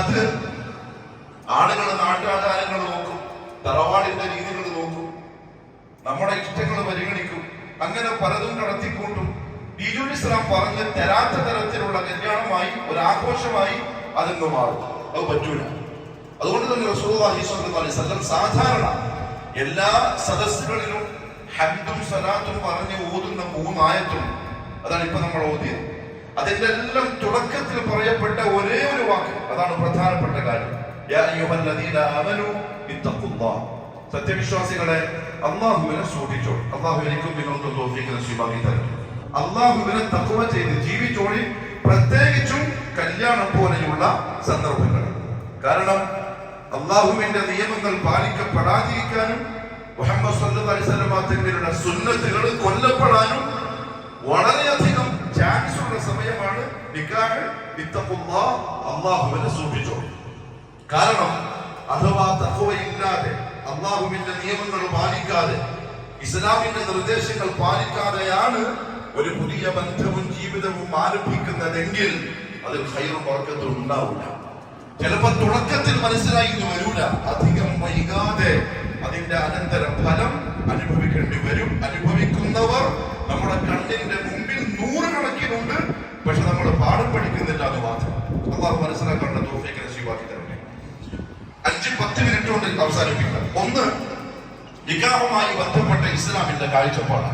അത് ആളുകൾ നാട്ടാചാരങ്ങൾ നോക്കും തറവാടിന്റെ രീതികൾ നോക്കും നമ്മുടെ ഇഷ്ടങ്ങൾ പരിഗണിക്കും അങ്ങനെ പലതും കടത്തിക്കൂട്ടും. ബിജു ഇസ്ലാം പറഞ്ഞ് തരാത്ത തരത്തിലുള്ള കല്യാണമായി ഒരു ആഘോഷമായി അതങ്ങ് മാറും. അത് പറ്റൂല. അതുകൊണ്ട് തന്നെ അലൈഹി വസല്ലം സാധാരണ എല്ലാ സദസ്സുകളിലും ഹംദും സലാത്തും പറഞ്ഞ് ഓതുന്ന മൂന്നായത്തും അതാണ് ഇപ്പൊ നമ്മൾ ഓതിയത്. അതിന്റെ തുടക്കത്തിൽ പറയപ്പെട്ട ഒരേ ഒരു വാക്ക്. അതാണ് പ്രധാനപ്പെട്ട കാര്യം. സത്യവിശ്വാസികളെ അള്ളാഹുവിനെ സൂക്ഷിച്ചോളൂ. അള്ളാഹു എനിക്കും നിങ്ങൾക്കും തോന്നിക്കുന്ന നസീബാക്കി തരും അള്ളാഹുവിനെ തക്കുവ ചെയ്ത് ജീവിച്ചോളി. പ്രത്യേകിച്ചും കല്യാണം പോലെയുള്ള സന്ദർഭങ്ങൾ കാരണം അള്ളാഹുവിന്റെ നിയമങ്ങൾ പാലിക്കപ്പെടാതിരിക്കാനും മുഹമ്മദ് സല്ലു അലൈഹി വസല്ലമ തങ്ങളുടെ സുന്നത്തുകൾ കൊല്ലപ്പെടാനും വളരെയധികം ചാൻസ് ഉള്ള സമയമാണ്. നിക്കാഹ് ഇത്തഖുല്ലാഹ് അള്ളാഹുവിനെ സൂക്ഷിച്ചോ. കാരണം അഥവാ തഖ്വയില്ലാതെ അള്ളാഹുവിന്റെ നിയമങ്ങൾ പാലിക്കാതെ ഇസ്ലാമിന്റെ നിർദ്ദേശങ്ങൾ പാലിക്കാതെയാണ് ഒരു പുതിയ ബന്ധവും ജീവിതവും ആരംഭിക്കുന്നതെങ്കിൽ അത് ഹൈറും ഉണ്ടാവില്ല ചിലപ്പോ തുടക്കത്തിൽ മനസ്സിലായി വരൂല. അധികം വൈകാതെ അതിന്റെ അനന്തര ഫലം അനുഭവിക്കേണ്ടി വരും. അനുഭവിക്കുന്നവർ നമ്മുടെ നൂറുകണക്കിനുണ്ട് പക്ഷെ നമ്മൾ പാഠം പഠിക്കുന്നില്ല അത് മാത്രം. അള്ളാഹു മനസ്സിലാക്കേണ്ട തോഫിക്ക് നസീബാക്കി തരണം. അഞ്ച് പത്ത് മിനിറ്റ് കൊണ്ട് അവസാനിപ്പിക്കുക ഒന്ന് നിക്കാഹുമായി ബന്ധപ്പെട്ട ഇസ്ലാമിന്റെ കാഴ്ചപ്പാട്.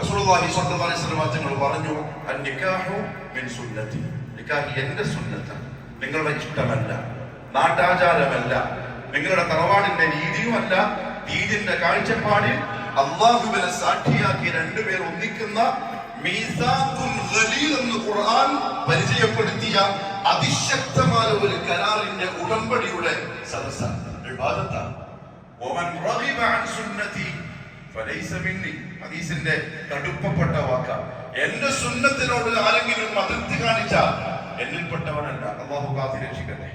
റസൂലുള്ളാഹി സ്വല്ലല്ലാഹി അലൈഹി വസല്ലം പറഞ്ഞു അന്നിക്കാഹു മിൻ നിങ്ങളുടെ ഇഷ്ടമല്ല നാട്ടാചാരമല്ല നിങ്ങളുടെ തറവാടിന്റെ രീതിയുമല്ല ദീനിന്റെ കാഴ്ചപ്പാടിൽ അള്ളാഹുവിനെ സാക്ഷിയാക്കി രണ്ടുപേർ ഒന്നിക്കുന്ന എന്ന് ഖുർആൻ പരിചയപ്പെടുത്തിയ അതിശക്തമായ ഒരു കരാറിന്റെ ഉടമ്പടിയുടെ സദസ്സാണ്. ഹദീസിന്റെ കടുപ്പപ്പെട്ട വാക്കാണ് എന്റെ സുന്നത്തിനോട് ആരെങ്കിലും അതിർത്തി കാണിച്ചാൽ എന്നിൽപ്പെട്ടവനല്ല. അള്ളാഹു കാത്തി രക്ഷിക്കട്ടെ.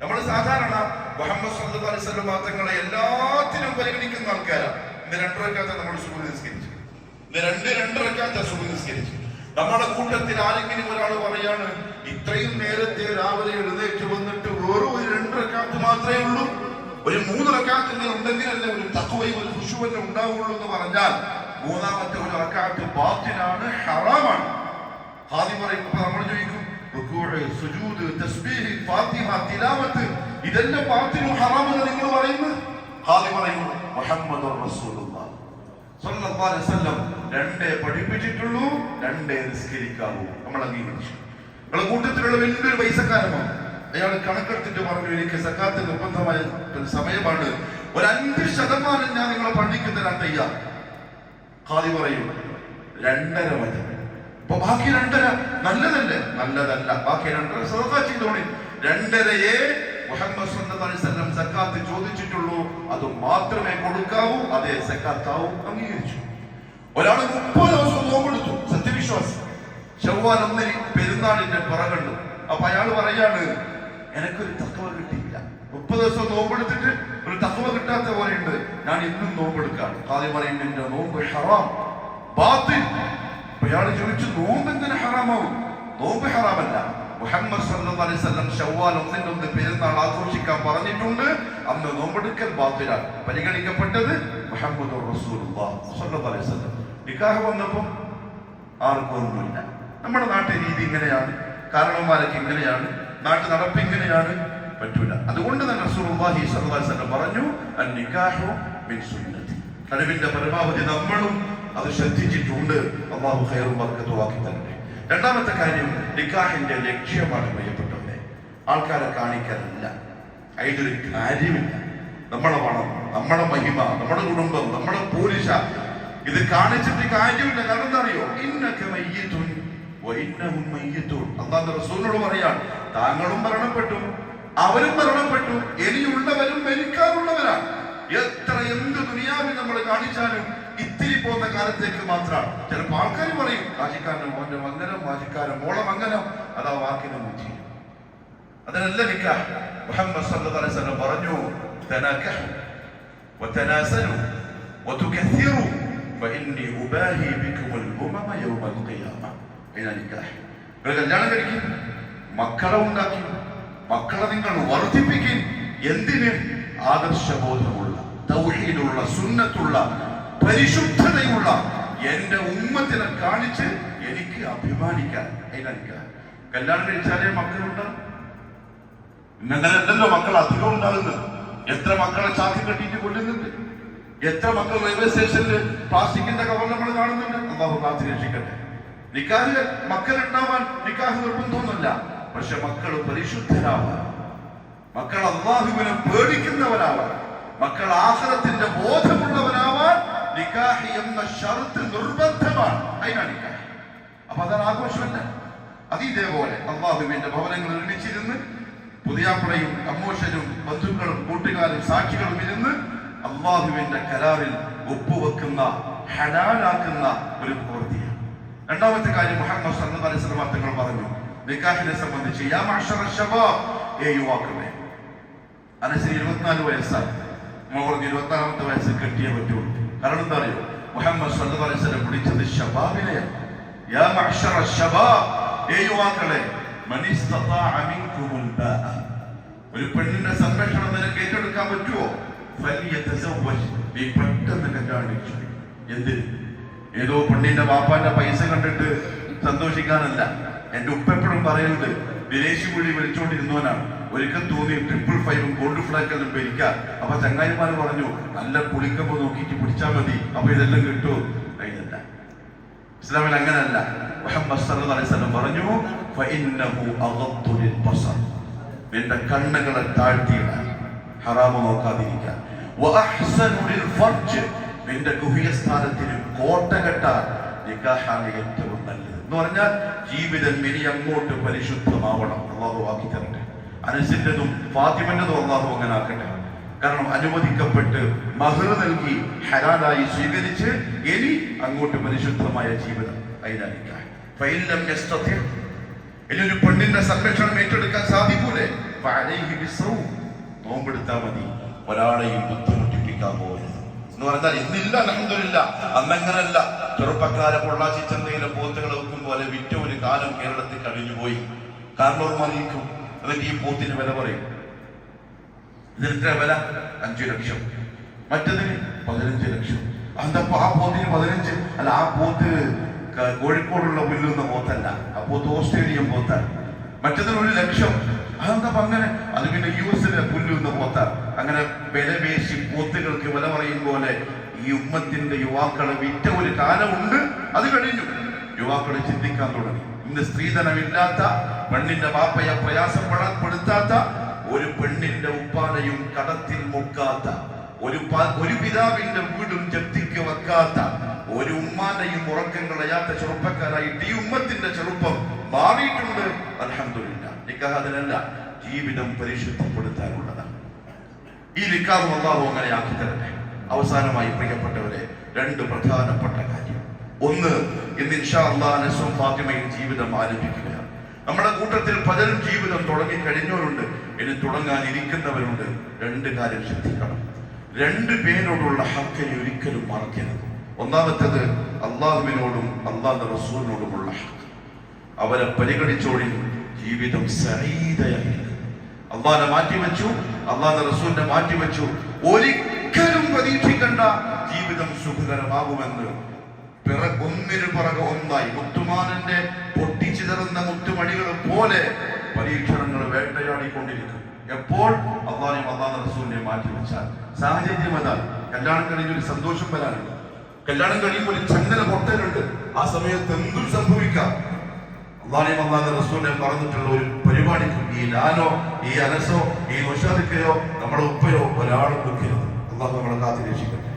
നമ്മൾ സാധാരണ മുഹമ്മദ് സല്ലു അലൈഹി തങ്ങളെ എല്ലാത്തിനും പരിഗണിക്കുന്ന ആൾക്കാരാണ് ഇന്ന് രണ്ടരക്കാത്ത നമ്മൾ സൂര്യ നിസ്കരിച്ചു. രണ്ട് രണ്ടരക്കാത്ത സുഖം നിസ്കരിച്ചു. നമ്മുടെ കൂട്ടത്തിൽ ആരെങ്കിലും ഒരാൾ പറയാണ് ഇത്രയും നേരത്തെ രാവിലെ എഴുന്നേറ്റ് വന്നിട്ട് വെറും ഒരു രണ്ടരക്കാത്ത് മാത്രമേ ഉള്ളൂ. ഒരു മൂന്ന് റക്കാത്തിന്റെ ഉണ്ടെങ്കിലല്ലേ ഒരു തക്കുവയും ഒരു ഖുഷുവന്നെ ഉണ്ടാവുള്ളൂ എന്ന് പറഞ്ഞാൽ മൂന്നാമത്തെ ഒരു അക്കാത്ത് ബാത്തിനാണ് ഹറാമാണ്. ഹാദി പറയുമ്പോൾ നമ്മൾ ചോദിക്കും തസ്ബീഹ് ഫാത്തിഹ ഇതെല്ലാം ബാത്തിനും ഹറാമെന്ന് നിങ്ങൾ പറയുന്നു? ഹാദി പറയുന്നു മുഹമ്മദ് വസല്ലം രണ്ടേ പഠിപ്പിച്ചിട്ടുള്ളൂ രണ്ടേ നിസ്കരിക്കാവൂ. നമ്മൾ അംഗീകരിച്ചു നിങ്ങളെ കൂട്ടത്തിലുള്ള വലിയൊരു പൈസക്കാരനാണ് അയാൾ കണക്കെടുത്തിട്ട് പറഞ്ഞു എനിക്ക് സക്കാത്ത് നിർബന്ധമായ ഒരു സമയമാണ്. ഒരു അഞ്ച് ശതമാനം ഞാൻ നിങ്ങളെ പള്ളിക്ക് തരാൻ തയ്യാർ ഖാദി പറയും രണ്ടര മതി. അപ്പൊ ബാക്കി രണ്ടര നല്ലതല്ലേ? നല്ലതല്ല. ബാക്കി രണ്ടര സദാ ചെയ്തോണി രണ്ടരയെ മുഹമ്മദ് സക്കാത്ത് ചോദിച്ചിട്ടുള്ളൂ. അത് മാത്രമേ കൊടുക്കാവൂ അതെ സക്കാത്താവൂ അംഗീകരിച്ചു. ഒരാൾ മുപ്പത് ദിവസം നോമ്പെടുത്തു സത്യവിശ്വാസം. ചൊവ്വാൽ ഒന്നിന് പെരുന്നാളിന്റെ പിറകണ്ടു അപ്പൊ അയാൾ പറയാണ് എനിക്കൊരു തത്വം കിട്ടിയില്ല. മുപ്പത് ദിവസം നോമ്പെടുത്തിട്ട് ഒരു തത്വം കിട്ടാത്ത പോലെയുണ്ട്. ഞാൻ ഇന്നും നോമ്പെടുക്കാണ് ആദ്യം പറയും എന്റെ നോമ്പ് ഹറാം. ബാത്തിൽ. അയാൾ ചോദിച്ചു നോമ്പ് എന്തിനു ഹറാമാവും? നോമ്പ് ഹറാമല്ല. മുഹമ്മദ് പെരുന്നാൾ ആഘോഷിക്കാൻ പറഞ്ഞിട്ടുണ്ട്. അന്ന് നോമ്പെടുക്കൽ ബാത്തിലാണ് പരിഗണിക്കപ്പെട്ടത് മുഹമ്മദ് അലൈഹി വസല്ലം. നിക്കാഹ് വന്നപ്പോൾ ആർക്കും ഒന്നുമില്ല. നമ്മുടെ നാട്ടിലെ രീതി ഇങ്ങനെയാണ്. കാരണവന്മാരൊക്കെ ഇങ്ങനെയാണ്. നാട്ടിൽ നടപ്പ് ഇങ്ങനെയാണ്. പറ്റൂല. അതുകൊണ്ട് തന്നെ അലൈഹി വസല്ലം പറഞ്ഞു മിൻ കഴിവിന്റെ പരമാവധി നമ്മളും അത് ശ്രദ്ധിച്ചിട്ടുണ്ട്. അള്ളാഹു ഹൈറും വർക്കത്തുവാക്കി തന്നെ രണ്ടാമത്തെ കാര്യം നിക്കാഹിന്റെ ലക്ഷ്യമാണ് പ്രിയപ്പെട്ടവരെ. ആൾക്കാരെ കാണിക്കാനല്ല അതിലൊരു കാര്യമില്ല. നമ്മളെ പണം നമ്മുടെ മഹിമ നമ്മുടെ കുടുംബം നമ്മുടെ പോലീശ ഇത് കാണിച്ചിട്ട് കാര്യമില്ല. കാരണം എന്താ അറിയോ? ഇന്നൊക്കെ മയ്യത്തുൻ. അള്ളാഹു റസൂലിനോട് പറയാൻ താങ്കളും മരണപ്പെട്ടു അവരും മരണപ്പെട്ടു. ഇനിയുള്ളവരും മരിക്കാറുള്ളവരാണ്. എത്ര എന്ത് ദുനിയാവിൽ നമ്മൾ കാണിച്ചാലും ഇത്തിരി പോകുന്ന കാലത്തേക്ക് മാത്രമാണ്. ചിലപ്പോൾ ആൾക്കാർ പറയും വാശിക്കാരന്റെ മോന്റെ മംഗലം വാശിക്കാരൻ മോളെ മംഗനം അതാ വാക്കിന് മുറ്റി അതിനല്ല നിക്ക മുഹമ്മദ് സല്ലല്ലാഹു അലൈഹി വസല്ലം പറഞ്ഞു ഫഇന്നി ഉബാഹി ഖിയാമ. മക്കളെ ഉണ്ടാക്കി മക്കളെ നിങ്ങൾ വർദ്ധിപ്പിക്കും. എന്തിന്? ആദർശബോധമുള്ള തൗഹീദുള്ള സുന്നത്തുള്ള പരിശുദ്ധതയുള്ള എന്റെ ഉമ്മത്തിനെ കാണിച്ച് എനിക്ക് അഭിമാനിക്കാൻ അതിനെനിക്ക് കല്യാണം കഴിച്ചാലേ മക്കളുണ്ട്? ഇന്നങ്ങനെയല്ലല്ലോ മക്കൾ അധികം ഉണ്ടാകുന്നത് എത്ര മക്കളെ ചാക്കി കെട്ടിയിട്ട് കൊല്ലുന്നുണ്ട്? എത്ര മക്കൾ റെയിൽവേ സ്റ്റേഷനിൽ പ്ലാസ്റ്റിക്കിന്റെ കവർ നമ്മൾ കാണുന്നുണ്ട്? അള്ളാഹു കാത്തി രക്ഷിക്കട്ടെ. നിക്കാഹ് മക്കൾ ഉണ്ടാവാൻ നിക്കാഹ് നിർബന്ധമൊന്നുമില്ല പക്ഷെ മക്കൾ പരിശുദ്ധരാവാൻ മക്കൾ അള്ളാഹുവിനെ പേടിക്കുന്നവരാവാൻ മക്കൾ ആഹ്ലത്തിന്റെ ബോധമുള്ളവരാവാൻ നിക്കാഹി എന്ന ഷർത്ത് നിർബന്ധമാണ്. അതിനാണ് നിക്കാഹ്. അപ്പൊ അതാണ് ആഘോഷമല്ല അത് ഇതേപോലെ അള്ളാഹുവിന്റെ ഭവനങ്ങൾ ഒരുമിച്ചിരുന്ന് പുതിയാപ്പളയും അമ്മോഷനും ബന്ധുക്കളും കൂട്ടുകാരും സാക്ഷികളും ഇരുന്ന് അള്ളാഹുവിന്റെ കരാറിൽ ഒപ്പുവെക്കുന്ന ഹലാലാക്കുന്ന ഒരു പ്രവൃത്തിയാണ്. രണ്ടാമത്തെ കാര്യം മുഹമ്മദ് സല്ലല്ലാഹി അലൈഹി തങ്ങൾ പറഞ്ഞു നിക്കാഹിനെ സംബന്ധിച്ച് യാ മഅ്ശറ ശബാബ് ഏ യുവാക്കളെ അനസിന് ഇരുപത്തിനാല് വയസ്സാണ് മോഹർ ഇരുപത്തി ഇരുപത്തിനാലാമത്തെ വയസ്സ് കെട്ടിയേ പറ്റുള്ളൂ. കാരണം എന്താ അറിയോ? മുഹമ്മദ് സല്ലല്ലാഹു അലൈഹി വസല്ലം വിളിച്ചത് ശബാബിനെയാണ് യാ ശബാബ് യുവാക്കളെ ബാഅ. ഒരു പെണ്ണിന്റെ സംരക്ഷണം നിനക്ക് ഏറ്റെടുക്കാൻ പറ്റുമോ നീ പെട്ടെന്ന് കല്യാണിച്ചു എന്തിന് ഏതോ പെണ്ണിന്റെ വാപ്പാന്റെ പൈസ കണ്ടിട്ട് സന്തോഷിക്കാനല്ല. എന്റെ ഉപ്പ എപ്പോഴും പറയുന്നത് വിദേശി വിളി വിളിച്ചോണ്ടിരുന്നവനാണ്. ഒരിക്കൽ തോന്നി ട്രിപ്പിൾ ഫൈവും ഗോൾഡ് ഫ്ലാഗ് ഫ്ലാക്കെല്ലാം ഭരിക്കാം അപ്പൊ ചങ്ങായിമാർ പറഞ്ഞു നല്ല പുളിക്കമ്പ് നോക്കിയിട്ട് പിടിച്ചാൽ മതി. അപ്പൊ ഇതെല്ലാം കിട്ടൂ. കഴിഞ്ഞില്ല ഇസ്ലാമിൽ അങ്ങനല്ല. പറഞ്ഞു എന്റെ കണ്ണുകളെ താഴ്ത്തിയിടാൻ ഹറാമ് നോക്കാതിരിക്കാൻ നിന്റെ കോട്ട കെട്ടാൻ ഏറ്റവും നല്ലത്. എന്ന് പറഞ്ഞാൽ ജീവിതം ഇനി അങ്ങോട്ട് പരിശുദ്ധമാവണം. അള്ളാഹു ആക്കി തരട്ടെ അനസിന്റെതും ഫാത്തിമന്റെതും അള്ളാഹു അങ്ങനെ ആക്കട്ടെ. കാരണം അനുവദിക്കപ്പെട്ട് മഹർ നൽകി ഹരാനായി സ്വീകരിച്ച് എലി അങ്ങോട്ട് പരിശുദ്ധമായ ജീവിതം അതിനായിരിക്കാം പെണ്ണിന്റെ സംരക്ഷണം ഏറ്റെടുക്കാൻ സാധിക്കൂലേ. നോമ്പെടുത്താൽ മതി. ഒരാളെയും ബുദ്ധിമുട്ടിപ്പിക്കാൻ പോകരുത് എന്ന് പറഞ്ഞാൽ ഇന്നില്ല അലഹമില്ല അന്നങ്ങനല്ല ചെറുപ്പക്കാരെ പൊള്ളാച്ചി ചന്തയിലെ പോത്തുകളെ വെക്കും പോലെ വിറ്റ ഒരു കാലം കേരളത്തിൽ കഴിഞ്ഞുപോയി. കാരണം നിൽക്കും എന്നിട്ട് ഈ പോത്തിന് വില പറയും. ഇതിന്റെ വില അഞ്ചു ലക്ഷം. മറ്റതിന് പതിനഞ്ച് ലക്ഷം. അതപ്പോ ആ പോത്തിന് പതിനഞ്ച്? അല്ല ആ പോത്ത് കോഴിക്കോടുള്ള പുല്ലുന്ന പോത്തല്ല. ആ പോത്ത് ഓസ്ട്രേലിയൻ പോത്താണ്. മറ്റതിന് ഒരു ലക്ഷം. അതെന്താ അങ്ങനെ? അത് പിന്നെ യു എസിലെ പുല്ലുന്ന പോത്ത. അങ്ങനെ വിലപേശി പോത്തുകൾക്ക് വില പറയും പോലെ ഈ ഉമ്മത്തിന്റെ യുവാക്കളെ വിറ്റ ഒരു കാലമുണ്ട് അത് കഴിഞ്ഞു. യുവാക്കളെ ചിന്തിക്കാൻ തുടങ്ങി. ഇന്ന് സ്ത്രീധനമില്ലാത്ത പെണ്ണിന്റെ ബാപ്പയെ പ്രയാസപ്പെടപ്പെടുത്താത്ത ഒരു പെണ്ണിന്റെ ഉപ്പാനയും കടത്തിൽ മുക്കാത്ത ഒരു ഒരു പിതാവിന്റെ വീടും ജപ്തിക്ക് വെക്കാത്ത ഒരു ഉമ്മാന്റെയും ഉറക്കം കളയാത്ത ചെറുപ്പക്കാരായിട്ട് ഈ ഉമ്മത്തിന്റെ ചെറുപ്പം മാറിയിട്ടുണ്ട്. അലഹമില്ല നിക്കാഹ് ജീവിതം പരിശുദ്ധപ്പെടുത്താനുള്ളതാണ്. ഈ നിക്കാഹ് അള്ളാഹു അങ്ങനെ ആക്കി തരട്ടെ. അവസാനമായി പ്രിയപ്പെട്ടവരെ രണ്ട് പ്രധാനപ്പെട്ട കാര്യം. ഒന്ന് ഇന്ന് ഇൻഷാ അള്ളാഹ് നസും ഫാത്തിമയും ജീവിതം ആരംഭിക്കുക നമ്മുടെ കൂട്ടത്തിൽ പലരും ജീവിതം തുടങ്ങി കഴിഞ്ഞവരുണ്ട് ഇനി തുടങ്ങാൻ ഇരിക്കുന്നവരുണ്ട് രണ്ട് കാര്യം ശ്രദ്ധിക്കണം. രണ്ട് പേരോടുള്ള ഹക്കിനെ ഒരിക്കലും മറക്കരുത്. ഒന്നാമത്തേത് അള്ളാഹുവിനോടും അള്ളാഹ് റസൂലിനോടുമുള്ള ഹക്ക്. അവരെ പരിഗണിച്ചോടി ജീവിതം സഹീതയായി അള്ളാഹിനെ മാറ്റിവെച്ചു അള്ളാഹ് റസൂലിനെ മാറ്റിവെച്ചു. ഒരിക്കലും പ്രതീക്ഷിക്കേണ്ട ജീവിതം സുഖകരമാകുമെന്ന് പിറ ഒന്നിനു പിറകെ ഒന്നായി. മുത്തുമാനന്റെ പൊട്ടിച്ചിതറുന്ന മുത്തുമണികൾ പോലെ പരീക്ഷണങ്ങൾ വേട്ടയാടിക്കൊണ്ടിരിക്കും. എപ്പോൾ? അള്ളാഹിയും അള്ളാഹ് റസൂലിനെ മാറ്റി വെച്ചാൽ. സാഹചര്യം അതാ. കല്യാണം കഴിഞ്ഞ ഒരു സന്തോഷം വരാനുണ്ട് കല്യാണം കഴിയുമ്പോൾ ഒരു ചങ്ങല പൊട്ടലുണ്ട്. ആ സമയത്ത് എന്തും സംഭവിക്കാം. അള്ളാഹിയും അള്ളാഹ് റസൂലിനെ പറഞ്ഞിട്ടുള്ള ഒരു പരിപാടിക്ക് ഈ ലാലോ ഈ അനസോ ഈ നൊഷാദിക്കയോ നമ്മുടെ ഉപ്പയോ ഒരാളും വെക്കരുത് അള്ളാഹ് നമ്മളെ കാത്തിരക്ഷിക്കട്ടെ.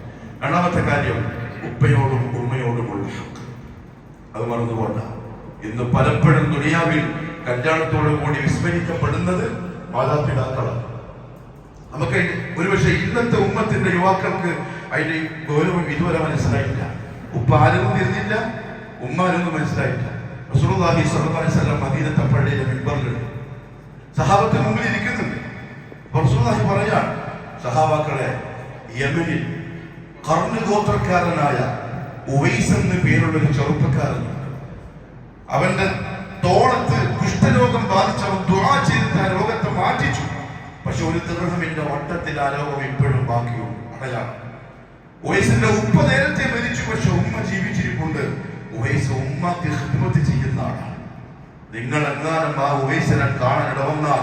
രണ്ടാമത്തെ കാര്യം ഉപ്പയോടും ഹക്ക് അത് മറന്നുപോണ്ട. ഇന്ന് പലപ്പോഴും ദുനിയാവിൽ കല്യാണത്തോടു കൂടി വിസ്മരിക്കപ്പെടുന്നത് മാതാപിതാക്കളാണ്. നമുക്ക് ഒരുപക്ഷെ ഇന്നത്തെ ഉമ്മത്തിന്റെ യുവാക്കൾക്ക് അതിന്റെ ഗൗരവം ഇതുവരെ മനസ്സിലായില്ല. ഉപ്പ ആരും തിരിഞ്ഞില്ല ഉമ്മ ആരൊന്നും മനസ്സിലായില്ല. റസൂലുള്ളാഹി സ്വല്ലല്ലാഹു അലൈഹി വസല്ലം പള്ളിയിലെ മിമ്പറിലുണ്ട് സഹാബത്തിന് മുമ്പിൽ ഇരിക്കുന്നുണ്ട്. റസൂലുള്ളാഹി പറയാണ് സഹാബാക്കളെ യമനിൽ കർണ ഗോത്രക്കാരനായ ഉവൈസ് എന്ന് പേരുള്ള ഒരു ചെറുപ്പക്കാരൻ. അവന്റെ തോളത്ത് കുഷ്ഠരോഗം ബാധിച്ചവൻ ദുആ ചെയ്തിട്ട് ആ രോഗത്തെ മാറ്റിച്ചു. പക്ഷെ ഒരു ദൃഹമിന്റെ വട്ടത്തിൽ ആ രോഗം ഇപ്പോഴും ബാക്കിയുണ്ട്. ഉവൈസിന്റെ ഉപ്പ നേരത്തെ മരിച്ചു പക്ഷെ ഉമ്മ ജീവിച്ചിരിപ്പുണ്ട്. ഉവൈസ് ഉമ്മക്ക് ഹിദ്മത്ത് ചെയ്യുന്ന ആളാണ് നിങ്ങൾ എങ്ങാനും ആ ഉവൈസിനെ കാണാൻ ഇടവന്നാൽ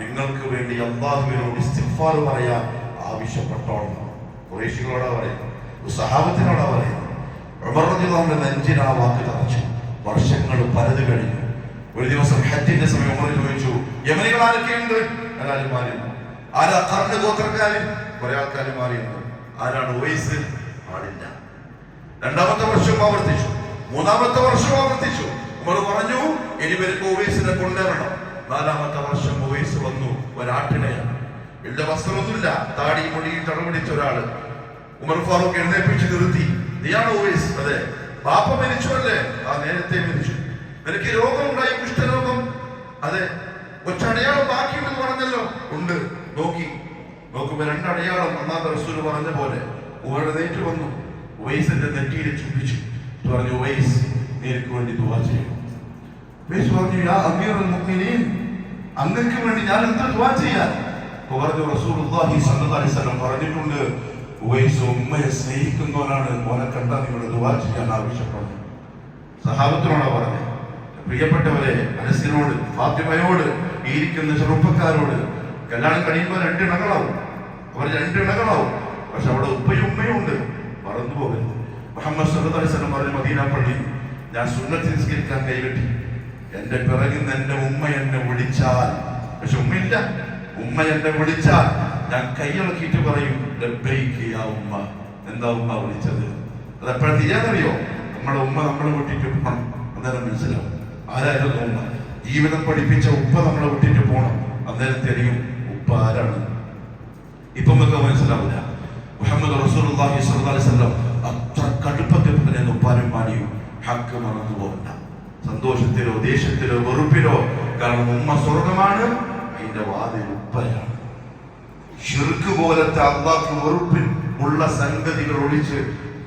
നിങ്ങൾക്ക് വേണ്ടി അള്ളാഹുവിനോട് ഇസ്തിഗ്ഫാർ പറയാൻ ആവശ്യപ്പെട്ടോളണം കുറേശികളോടാ പറയാം. സഹാബത്തിനോടാ പറയുന്നത് ഉമർ റളിയല്ലാഹുവിന്റെ നെഞ്ചിന് ആ വാക്ക് തറച്ചു? വർഷങ്ങൾ പലത് കഴിഞ്ഞു. ഒരു ദിവസം ഹജ്ജിന്റെ സമയം ഉമർ ചോദിച്ചു യമനികൾ ആരൊക്കെയുണ്ട്? എല്ലാവരും മാറിയിരുന്നു ആരാ കറണ്ട് ഗോത്രക്കാര് കുറെ ആൾക്കാർ മാറിയിരുന്നു ആരാണ് വയസ്സ് ആളില്ല. രണ്ടാമത്തെ വർഷം ആവർത്തിച്ചു. മൂന്നാമത്തെ വർഷം ആവർത്തിച്ചു. ഉമർ പറഞ്ഞു ഇനി വരുമ്പോ ഒവൈസിനെ കൊണ്ടുവരണം. നാലാമത്തെ വർഷം ഒവൈസ് വന്നു. ഒരാട്ടിണയാണ് എന്റെ വസ്ത്രമൊന്നുമില്ല. താടി മുടിയും തടപിടിച്ച ഒരാൾ. ഉമർ ഫാറൂഖ് എഴുന്നേപ്പിച്ച് നിർത്തി. നീയാണ് അതെ. പാപ്പ മരിച്ചു അല്ലേ ആ നേരത്തെ മരിച്ചു. നിനക്ക് രോഗമുണ്ടായി കുഷ്ഠരോഗം. അതെ. ഒറ്റടയാളം ബാക്കിയുണ്ടെന്ന് പറഞ്ഞല്ലോ. ഉണ്ട്. നോക്കി. നോക്കുമ്പോ രണ്ടടയാളം അന്നാത്ത റസൂൽ പറഞ്ഞ പോലെ ഉവഴുന്നേറ്റ് വന്നു. ഉവൈസിന്റെ നെറ്റിയിൽ ചുംബിച്ചു. പറഞ്ഞു ഉവൈസ് നീ വേണ്ടി ദുവാ ചെയ്യണം ഉവൈസ് പറഞ്ഞു യാ അമീറുൽ മുഅ്മിനീൻ അങ്ങക്ക് വേണ്ടി ഞാൻ എന്താ ദുവാ ചെയ്യാൻ? പറഞ്ഞു വസല്ലം പറഞ്ഞിട്ടുണ്ട് ഉവൈസ് ഉമ്മയെ സ്നേഹിക്കുന്നവനാണ് മോനെ കണ്ടാൽ നിങ്ങൾ ദുവാ ചെയ്യാൻ ആവശ്യപ്പെടുന്നു. സഹാബത്തിനോടാ പറഞ്ഞത് പ്രിയപ്പെട്ടവരെ അനസിനോട് ഫാത്തിമയോട് ഈ ഇരിക്കുന്ന ചെറുപ്പക്കാരോട് കല്യാണം കഴിയുമ്പോൾ രണ്ട് ഇണകളാവും. അവർ രണ്ട് ഇണകളാവും. പക്ഷെ അവിടെ ഉപ്പയും ഉമ്മയും ഉണ്ട്. മറന്നു പോകരുത്. മുഹമ്മദ് സല്ലല്ലാഹു അലിസ്ലം പറഞ്ഞ മദീന പള്ളി ഞാൻ സുന്നത്ത് നിസ്കരിക്കാൻ കൈകെട്ടി എന്റെ പിറകിൽ നിന്ന് എന്റെ ഉമ്മ എന്നെ വിളിച്ചാൽ. പക്ഷെ ഉമ്മയില്ല. ഉമ്മ എന്നെ വിളിച്ചാൽ. ഞാൻ കൈയിളക്കിയിട്ട് പറയും ഉമ്മ. എന്താ ഉമ്മ വിളിച്ചത്? അത് എപ്പോഴത്തെ ഞാനറിയോ നമ്മുടെ ഉമ്മ നമ്മളെ വിട്ടിട്ട് പോകണം അന്നേരം മനസ്സിലാവും. ആരായിരുന്നു ഉമ്മ? ജീവിതം പഠിപ്പിച്ച ഉപ്പ നമ്മളെ വിട്ടിട്ട് പോകണം അന്നേരം തെളിയും ഉപ്പ ആരാണ്? ഇപ്പം നമുക്ക് മനസ്സിലാവില്ല മുഹമ്മദ് അലൈഹി വസല്ലം അത്ര കടുപ്പത്തിൽ തന്നെ ഉപ്പാനും മാനിയും ഹക്ക് മറന്നു പോകണ്ട. സന്തോഷത്തിലോ ദേഷ്യത്തിലോ വെറുപ്പിലോ. കാരണം ഉമ്മ സ്വർഗമാണ് അതിന്റെ വാതിൽ ഉപ്പയാണ്. ഷിർക്ക് പോലത്തെ അള്ളാഹ് വെറുപ്പിൽ ഉള്ള സംഗതികൾ ഒഴിച്ച്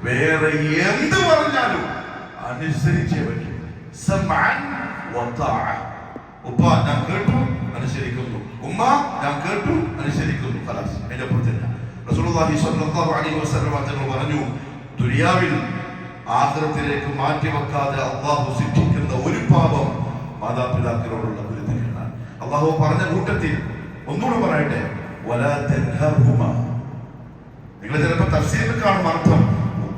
വേറെ എന്ത് പറഞ്ഞാലും അനുസരിച്ചേ പറ്റും. ഞാൻ കേട്ടു അനുസരിക്കുന്നു. ഉമ്മ ഞാൻ കേട്ടു അനുസരിക്കുന്നു. ഖലാസ് അതിന്റെ റസൂലുള്ളാഹി സ്വല്ലല്ലാഹു അലൈഹി വസല്ലം പറഞ്ഞു ദുനിയാവിൽ ആഖിറത്തിലേക്ക് മാറ്റി വെക്കാതെ അള്ളാഹു ശിക്ഷിക്കുന്ന ഒരു പാപം മാതാപിതാക്കളോടുള്ള വിരുദ്ധമാണ് അള്ളാഹു പറഞ്ഞ കൂട്ടത്തിൽ ഒന്നുകൂടെ പറയട്ടെ നിങ്ങൾ ചിലപ്പോൾ തഫ്സീലിൽ കാണും അർത്ഥം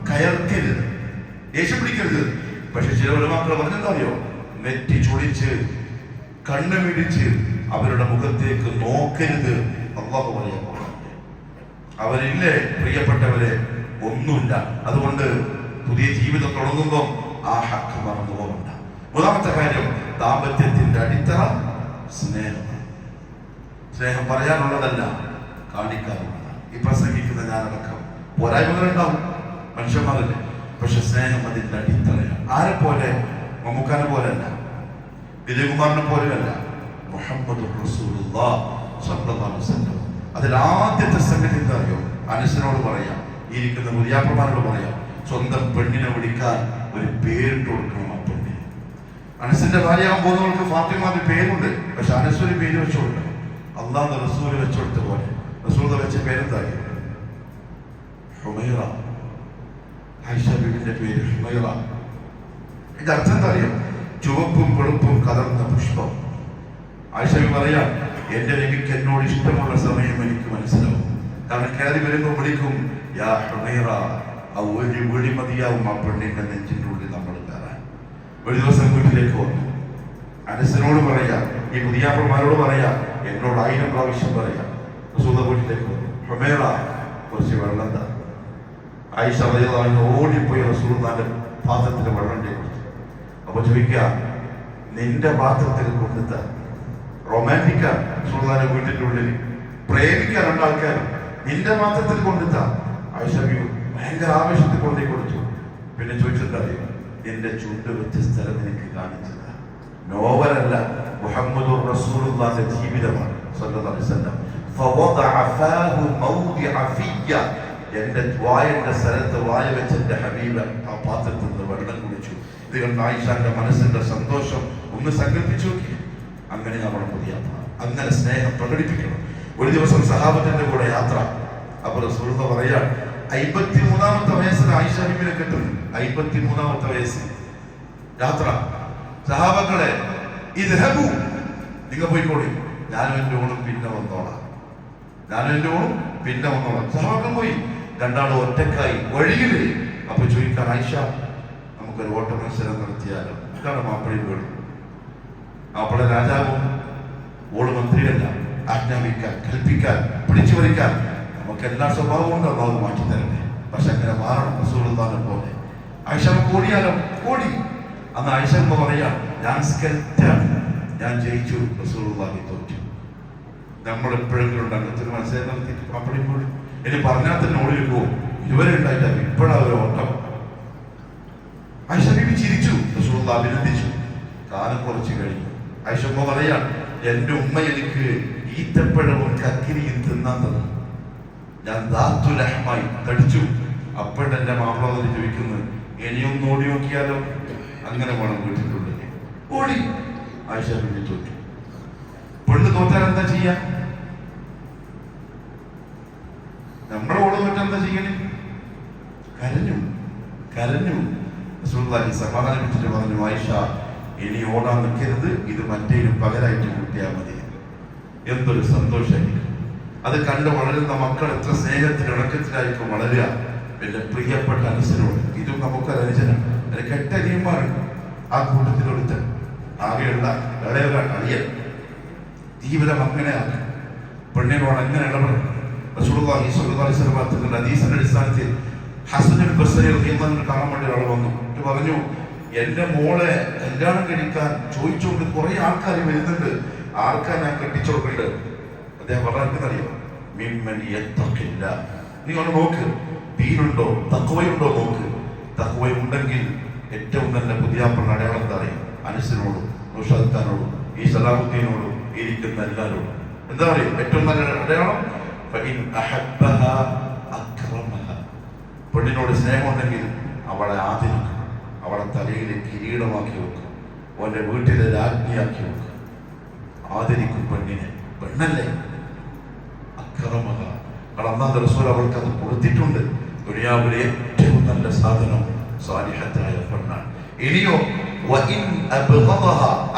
കയർക്കരുത്. ദേഷ്യം പിടിക്കരുത്. പക്ഷെ ചില മക്കൾ പറഞ്ഞെന്താ അറിയോ നെറ്റി ചൊളിച്ച് കണ്ണ് മിടിച്ച് അവരുടെ മുഖത്തേക്ക് നോക്കരുത്. അള്ളാഹു പറയാൻ അവരില്ലേ പ്രിയപ്പെട്ടവരെ ഒന്നുമില്ല. അതുകൊണ്ട് പുതിയ ജീവിതം തുടങ്ങുമ്പോൾ ആ ഹക്ക് മറന്നു പോകണ്ട മൂന്നാമത്തെ കാര്യം ദാമ്പത്യത്തിന്റെ അടിത്തറ സ്നേഹമാണ്. സ്നേഹം പറയാനുള്ളതല്ല കാണിക്കാറുള്ളതാണ്. ഈ പ്രസംഗിക്കുന്ന ഞാനടക്കം പോരായ്മകളുണ്ടാവും മനുഷ്യന്മാരല്ലേ? പക്ഷെ സ്നേഹം അതിന്റെ അടിത്തറയാണ്. ആരെ പോലെ? മമ്മൂക്കാനെ പോലെയല്ല. വിജയകുമാറിനെ പോലെയല്ല. മുഹമ്മദ് അതിൽ ആദ്യത്തെ സംഗതി എന്താ അറിയോ അനുസനോട് പറയാം ഇരിക്കുന്ന മുരിയാപ്പന്മാരോട് പറയാം. സ്വന്തം പെണ്ണിനെ വിളിക്കാൻ ഒരു പേരിട്ട് കൊടുക്കണം ആ പെണ്ണിന്. അനസിന്റെ ഭാര്യയാകാൻ പോകുന്നവർക്ക് ഫാത്തിമാന്റെ പേരുണ്ട്. പക്ഷെ അനസ് ഒരു പേര് വെച്ചു കൊടുക്കണം. അള്ളാഹ് റസൂൽ വെച്ചു കൊടുത്ത പോലെ. റസൂൽ വെച്ച പേരെന്തായി? ഹുമൈറ. ആയിഷ ബീബിന്റെ പേര് ഹുമൈറ. ഇത് അർത്ഥം എന്താ അറിയോ ചുവപ്പും വെളുപ്പും കലർന്ന പുഷ്പം. ആയിഷ പറയാം എന്റെ രവിക്ക് എന്നോട് ഇഷ്ടമുള്ള സമയം എനിക്ക് മനസ്സിലാവും. കാരണം കയറി വരുമ്പോൾ വിളിക്കും യാ ഹുമൈറ ആ ഒരു വിളി മതിയാവും ആ പെണ്ണിന്റെ നെഞ്ചിന്റെ ഉള്ളിൽ നമ്മൾ കയറാൻ. ഒരു ദിവസം വീട്ടിലേക്ക് വന്നു. അനസിനോട് പറയാ ഈ പുതിയാപ്പന്മാരോട് പറയാ എന്നോട് ആയിരം പ്രാവശ്യം പറയാം. റസൂല വീട്ടിലേക്ക് ഹുമൈറ കുറച്ച് വെള്ളം താ ആയിഷ റളിയല്ലാഹു ഓടിപ്പോയി റസൂലുള്ളാന്റെ പാത്രത്തിൽ വെള്ളം കൊടുത്തു അപ്പൊ ചോദിക്കുക നിന്റെ പാത്രത്തിൽ കൊണ്ടുത്ത റൊമാന്റിക്ക റസൂലുള്ളാന്റെ വീട്ടിന്റെ ഉള്ളിൽ. പ്രേമിക്കാൻ രണ്ടാൾക്കാരും നിന്റെ പാത്രത്തിൽ കൊണ്ടുത്ത ആയിഷ ഭയങ്കര ആവേശത്തിൽ കൊടുത്തു. പിന്നെ ചോദിച്ചിട്ടറിയോ നിന്റെ ചുണ്ട് വെച്ച സ്ഥലം നിനക്ക് കാണിച്ചത്. നോവലല്ല മുഹമ്മദ് റസൂലുള്ളാന്റെ ജീവിതമാണ് എന്റെ വായന്റെ സ്ഥലത്ത് വായ വെച്ച് എന്റെ ഹബീബ് ആ പാത്രത്തിൽ നിന്ന് വെള്ളം കുടിച്ചു. ഇത് കണ്ട ആയിഷാന്റെ മനസ്സിന്റെ സന്തോഷം ഒന്ന് സങ്കല്പിച്ചു നോക്കി. അങ്ങനെ നമ്മൾ പുതിയ അങ്ങനെ സ്നേഹം പ്രകടിപ്പിക്കണം. ഒരു ദിവസം സഹാബത്തിന്റെ കൂടെ യാത്ര. അപ്പോൾ സുഹൃത്ത് പറയാ അയ്പത്തി മൂന്നാമത്തെ വയസ്സിൽ ആയിഷ ഹബീബിനെ കിട്ടുന്നു. അയ്പത്തി മൂന്നാമത്തെ വയസ്സിൽ യാത്ര. സഹാബങ്ങളെ ഇത് നിങ്ങൾ പോയിക്കോളൂ. ഞാനും എന്റെ ഓണും പിന്നെ വന്നോളാം. ഞാനും എന്റെ ഓണും പിന്നെ വന്നോളാം. സഹാബക്കൾ പോയി. രണ്ടാളും ഒറ്റക്കായി വഴിയിൽ അപ്പൊ ചോദിക്കാൻ ആയിഷ നമുക്കൊരു ഓട്ട മത്സരം നടത്തിയാലോ? ഇതാണ് മാപ്പിളി വീട്. മാപ്പിള രാജാവും ഓൾ മന്ത്രിയല്ല. ആജ്ഞാപിക്കാൻ കൽപ്പിക്കാൻ പിടിച്ചു വലിക്കാൻ നമുക്ക് എല്ലാ സ്വഭാവവും ഉണ്ട്. അള്ളാഹു മാറ്റി തരട്ടെ പക്ഷെ അങ്ങനെ മാറണം. റസൂലുള്ളാഹിനെ പോലെ. ആയിഷ കൂടിയാലോ കൂടി അന്ന് ആയിഷ പറയാ ഞാൻ സ്കെറ്റാണ് ഞാൻ ജയിച്ചു റസൂലുള്ളാഹി തോറ്റു. നമ്മൾ എപ്പോഴെങ്കിലും ഉണ്ടാകും അങ്ങനത്തെ ഒരു മത്സരം നടത്തി അപ്പോഴിപ്പോൾ എന്നെ പറഞ്ഞാൽ തന്നെ ഓടി പോകും. ഇതുവരെ ഉണ്ടായിട്ടില്ല. ഇപ്പോഴാ ഒരു ഓട്ടം. ഐഷബീബി ചിരിച്ചു. റസൂറുള്ള അഭിനന്ദിച്ചു കാലം കുറച്ച് കഴിഞ്ഞു. ആയിഷമ്മ പറയാ എന്റെ ഉമ്മ എനിക്ക് ഈത്തപ്പഴവും കക്കിരിയും തിന്നാൻ തന്നു. ഞാൻ ദാത്തുലഹമായി തടിച്ചു അപ്പോഴും എന്റെ മാപ്പിള ചോദിക്കുന്നത് ചോദിക്കുന്നു ഇനിയൊന്ന് ഓടി നോക്കിയാലോ? അങ്ങനെ വേണം വീട്ടിലുള്ളിൽ ഓടി. ആയിഷ ബീബി തോറ്റു. പെണ്ണ് തോറ്റാൽ എന്താ ചെയ്യാ? നമ്മുടെ ഓട് തോറ്റാൽ എന്താ ചെയ്യണേ? കരഞ്ഞു. കരഞ്ഞു. റസൂലുള്ളാഹി സമാധാനിപ്പിച്ചിട്ട് പറഞ്ഞു ആയിഷ ഇനി ഓടാൻ നിൽക്കരുത്. ഇത് മറ്റേതിനും പകരായിട്ട് കൂട്ടിയാൽ മതി. എന്തൊരു സന്തോഷം. അത് കണ്ട് വളരുന്ന മക്കൾ എത്ര സ്നേഹത്തിന് ഇണക്കത്തിലായിരിക്കും വളരുക. എന്റെ പ്രിയപ്പെട്ട അനുസരോട്. ഇതും നമുക്കൊരു അനുജനാണ് എന്റെ കെട്ടനിയന്മാരുണ്ട്. ആ കൂട്ടത്തിലൊരുത്തൻ. ആകെയുള്ള ഇളയൊരാൾ അളിയൻ തീവ്രം അങ്ങനെയാണ് പെണ്ണിനോട് എങ്ങനെ ഇടപെടും റസൂലുള്ളാഹി അടിസ്ഥാനത്തിൽ ബസ്രി റളിയല്ലാഹു കാണാൻ വേണ്ടി ഒരാൾ വന്നു. എന്നിട്ട് പറഞ്ഞു എന്റെ മോളെ കല്യാണം കഴിക്കാൻ ചോദിച്ചുകൊണ്ട് കുറെ ആൾക്കാർ വരുന്നുണ്ട്. ആർക്കാ ഞാൻ കെട്ടിച്ചു കൊടുക്കേണ്ടത് അദ്ദേഹം പറഞ്ഞറിയോ മിമ്മൻ യത്തഖില്ല. നീ ഒന്ന് നോക്ക്. ദീനുണ്ടോ? തഖ്വയുണ്ടോ? നോക്ക്. തഖ്വയുണ്ടെങ്കിൽ ഏറ്റവും നല്ല പുതിയ അടയാളം എന്താ അറിയാം? അനസിനോടും നുഷാദ് ഖാനോടും ഈ സലാഹുദ്ദീനോടും ഇരിക്കുന്ന എല്ലാവരോടും എന്താ പറയുക? ഏറ്റവും നല്ല അടയാളം? പെണ്ണിനോട് സ്നേഹമുണ്ടെങ്കിൽ അവളെ ആദരിക്കും അവളെ തലയിൽ കിരീടമാക്കി വെക്കും അവന്റെ വീട്ടിലെ രാജ്ഞിയാക്കി വെക്കും ആദരിക്കും പെണ്ണിനെ. പെണ്ണല്ലേ? അക്രമഹ. അള്ളാഹ് റസൂൽ അവൾക്ക് അത് കൊടുത്തിട്ടുണ്ട്. ദുനിയാവിലെ ഏറ്റവും നല്ല സാധനം സാലിഹത്തായ പെണ്ണാണ് ഇനിയോ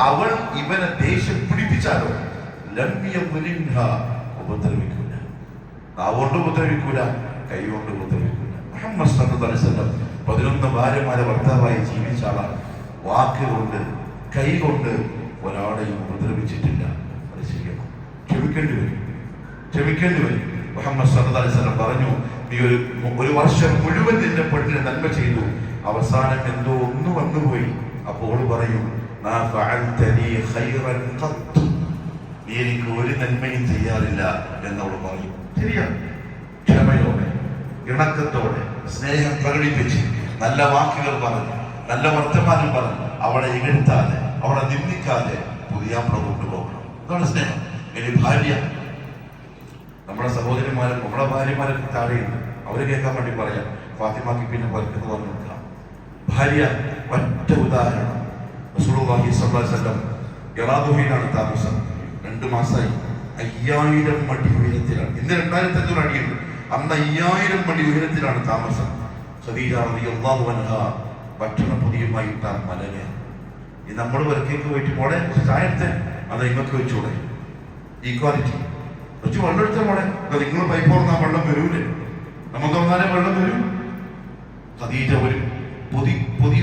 അവൾ ഇവനെ ദേഷ്യം പിടിപ്പിച്ചാലോ? ഉപദ്രവിക്കൂല. നാവുകൊണ്ട് ഉപദ്രവിക്കൂല കൈ കൊണ്ട് ഉപദ്രവിക്കൂല. മുഹമ്മദ് വസല്ലം പതിനൊന്ന് ഭാര്യമാരെ ഭർത്താവായി ജീവിച്ച ആളാണ്. വാക്കുകൊണ്ട് കൈ കൊണ്ട് ഒരാളെയും ഉപദ്രവിച്ചിട്ടില്ല. അത് ചെയ്യണം ക്ഷമിക്കേണ്ടി വരും. ക്ഷമിക്കേണ്ടി വരും. മുഹമ്മദ് വസല്ലം പറഞ്ഞു നീ ഒരു ഒരു വർഷം മുഴുവൻ നിന്റെ പെണ്ണിന് നന്മ ചെയ്തു. അവസാനം എന്തോ ഒന്ന് വന്നുപോയി. അപ്പോൾ പറയും. നീ എനിക്ക് ഒരു നന്മയും ചെയ്യാറില്ല എന്നവൾ പറയും. ശരിയാണ് ക്ഷമയോടെ ഇണക്കത്തോടെ സ്നേഹം പ്രകടിപ്പിച്ച് നല്ല വാക്കുകൾ പറഞ്ഞു നല്ല വർത്തമാനം പറഞ്ഞു അവളെ ഇകഴ്ത്താതെ അവളെ നിന്ദിക്കാതെ പുതിയ കൊണ്ടുപോകണം. അതാണ് സ്നേഹം. ഇനി ഭാര്യ. നമ്മുടെ സഹോദരിമാരും നമ്മുടെ ഭാര്യമാരൊക്കെ താഴെയുണ്ട്. അവർ കേൾക്കാൻ വേണ്ടി പറയാം. ഫാത്തിമാക്ക് പിന്നെ പലർക്കെന്ന് പറഞ്ഞു. ഭാര്യ ഒറ്റ ഉദാഹരണം. റസൂലുള്ളാഹി ഇറാദുഹയിലാണ് താമസം. രണ്ട് മാസമായി അയ്യായിരം മടി ഉയരത്തിലാണ്. ഇന്ന് രണ്ടായിരത്തി അഞ്ഞൂറ് അടിയുണ്ട്. അന്ന് അയ്യായിരം മടി ഉയരത്തിലാണ് താമസം. ഖദീജ റളിയല്ലാഹു ഭക്ഷണ പൊതിയുമായിട്ടാ മലനെ. ഈ നമ്മൾ വരക്കേക്ക് പോയിട്ട് മോളെ കുറച്ച് ചായ എടുത്തേ. അത് ഇങ്ങക്ക് വെച്ചൂടെ. ഈക്വാലിറ്റി കുറച്ച് വെള്ളം എടുത്ത മോളെ. നിങ്ങൾ പൈപ്പ് തുറന്നാ വെള്ളം വരൂലേ. നമുക്ക് വന്നാലേ വെള്ളം വരും. ഖദീജ പൊതി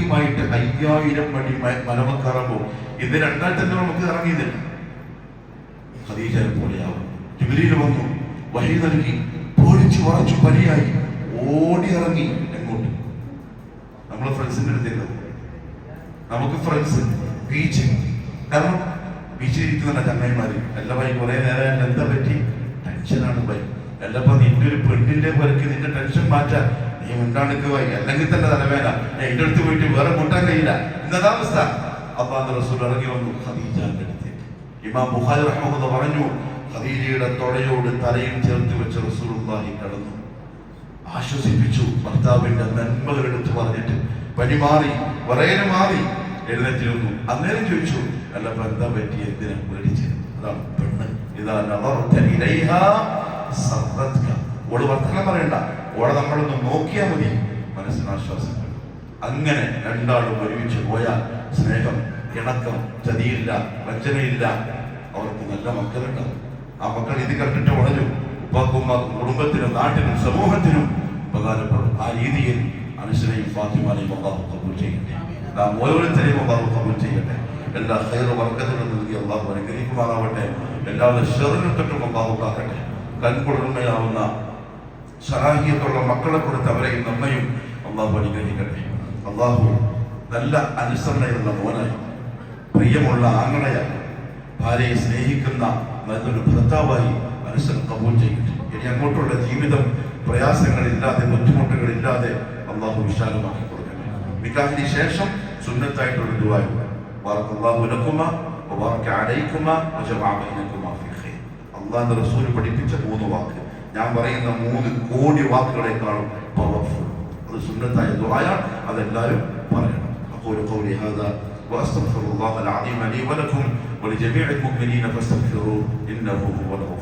പൊതിയുമായിട്ട് അയ്യായിരം മടി മലമക്കറങ്ങും. ഇത് രണ്ടായിരത്തി അഞ്ഞൂറ് നമുക്ക് ഇറങ്ങിയതില്ല ഖദീജയെ പോലെയാവും. ജുബിലിയിൽ വന്നു. വഴി നൽകി. പൊടിച്ചു വളച്ചു പനിയായി ഓടി ഇറങ്ങി എങ്ങോട്ട്? നമ്മൾ ഫ്രണ്ട്സിന്റെ അടുത്തേക്ക് നമുക്ക് ഫ്രണ്ട്സ് ബീച്ച് കാരണം ബീച്ചിൽ ഇരിക്കുന്ന ചങ്ങായിമാര്. എല്ലാം ഭയ കുറെ നേരം എന്താ പറ്റി? ടെൻഷനാണ് ഭയ. എല്ലപ്പോ നിന്റെ ഒരു പെണ്ണിന്റെ പുരക്ക് നിന്റെ ടെൻഷൻ മാറ്റാൻ നീ ഉണ്ടാണിക്കുക അല്ലെങ്കിൽ തന്നെ തലവേന എന്റെ അടുത്ത് പോയിട്ട് വേറെ മുട്ടാൻ കഴിയില്ല. ഇന്നതാ അവസ്ഥ. അള്ളാഹ് റസൂൽ ഇറങ്ങി വന്നു. ഖദീജാന്റെ അടുത്തേക്ക് ഇമാം ബുഖാരി റഹ്മഹുല്ല പറഞ്ഞു ഖദീജയുടെ തൊടയോട് തലയും ചേർത്ത് വെച്ച റസൂലുള്ളാഹി കടന്നു. ആശ്വസിപ്പിച്ചു. ഭർത്താവിന്റെ നന്മകൾ എടുത്തു പറഞ്ഞിട്ട് പനി മാറി വറയന് മാറി എഴുന്നേറ്റിരുന്നു അന്നേരം ചോദിച്ചു അല്ല ബന്ധം പറ്റി? എന്തിനാ പേടിച്ച്? അതാണ് പെണ്ണ്. ഇതാ നദർത ഇലൈഹാ സർറത്ക. ഓൾ വർത്തമാനം പറയണ്ട. ഓളെ നമ്മളൊന്ന് നോക്കിയാൽ മതി. മനസ്സിന് ആശ്വാസം അങ്ങനെ രണ്ടാളും ഒരുമിച്ച് പോയാൽ സ്നേഹം ഇണക്കം ചതിയില്ല വഞ്ചനയില്ല. അവർക്ക് നല്ല മക്കളുണ്ടാവും. ആ മക്കൾ ഇത് കണ്ടിട്ട് വളരും. ഉപ്പാക്കും കുടുംബത്തിനും നാട്ടിനും സമൂഹത്തിനും ഉപകാരപ്പെടും. ആ രീതിയിൽ അനുസരയും ഫാത്തിമാനെയും കബൂൽ ചെയ്യട്ടെ. നാം ഓരോരുത്തരെയും കബൂൽ ചെയ്യട്ടെ. എല്ലാ ഹൈർ വർഗത്തിലും നൽകി അള്ളാഹു അനുഗ്രഹിക്കുമാറാവട്ടെ. എല്ലാവരും ഷെറിനെ തൊട്ടും അള്ളാഹു കാക്കട്ടെ. സഹാഹിയത്തുള്ള മക്കളെ കൊടുത്ത് അവരെയും നന്മയും അള്ളാഹു അനുഗ്രഹിക്കട്ടെ. അള്ളാഹു നല്ല അനുസരണയുള്ള മോനായി പ്രിയമുള്ള ആങ്ങളയായി ഭാര്യയെ സ്നേഹിക്കുന്ന നല്ലൊരു ഭർത്താവായി മനസ്സിന് കബൂൽ ചെയ്യട്ടെ. ഇനി അങ്ങോട്ടുള്ള ജീവിതം പ്രയാസങ്ങളില്ലാതെ ബുദ്ധിമുട്ടുകളില്ലാതെ അള്ളാഹു വിശാലമാക്കി കൊടുക്കട്ടെ. നിക്കാഹിന് ശേഷം സുന്നത്തായിട്ടുള്ള ദുവായി ബാറക അള്ളാഹു ഖൈർ. അള്ളാഹുവിന്റെ റസൂൽ പഠിപ്പിച്ച മൂന്ന് വാക്ക്. ഞാൻ പറയുന്ന മൂന്ന് കോടി വാക്കുകളെക്കാളും പവർഫുൾ അത് സുന്നത്തായ ദുആയാണ് അതെല്ലാവരും പറയണം أقول قولي هذا وأستغفر الله العظيم لي ولكم ولجميع المؤمنين فاستغفروه إنه هو الغفور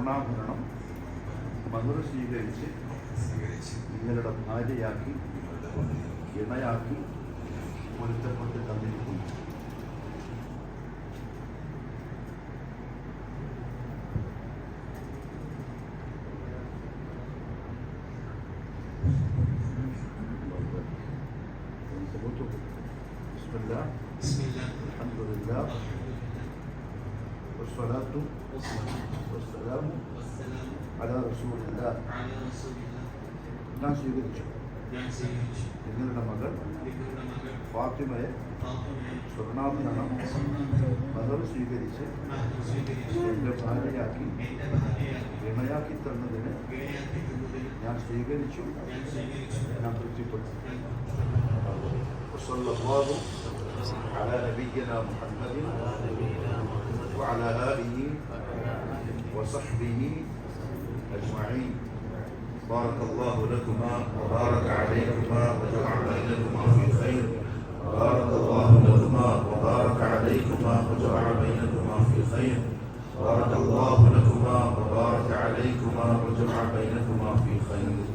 സ്വർണാഭരണം മധുര സ്വീകരിച്ച് നിങ്ങളുടെ ഭാര്യയാക്കി ഇണയാക്കി പൊരുത്തപ്പെട്ട് തന്നിരിക്കുന്നു. ഫാത്തിമയെ ഫാത്തിമയെ സ്വർണാഭരണം സ്വർണ്ണാഭരണം മകൾ സ്വീകരിച്ച് മഹർ സ്വീകരിച്ചു എൻ്റെ ഭാര്യയാക്കി എൻ്റെ ഭാര്യയാക്കി ഇണയാക്കി തന്നതിന് ഇണയാക്കി തന്നതിൽ ഞാൻ സ്വീകരിച്ചു ഞാൻ സ്വീകരിച്ചു ഞാൻ തൃപ്തിപ്പെട്ടു ഞാൻ وصلى الله على نبينا محمد وعلى آله وصحبه أجمعين بارك الله لكما وبارك عليكما وجمع بينكما في خير بارك الله لكما وبارك عليكما وجمع بينكما في خير. بارك الله لكما وبارك عليكما وجمع بينكما في خير.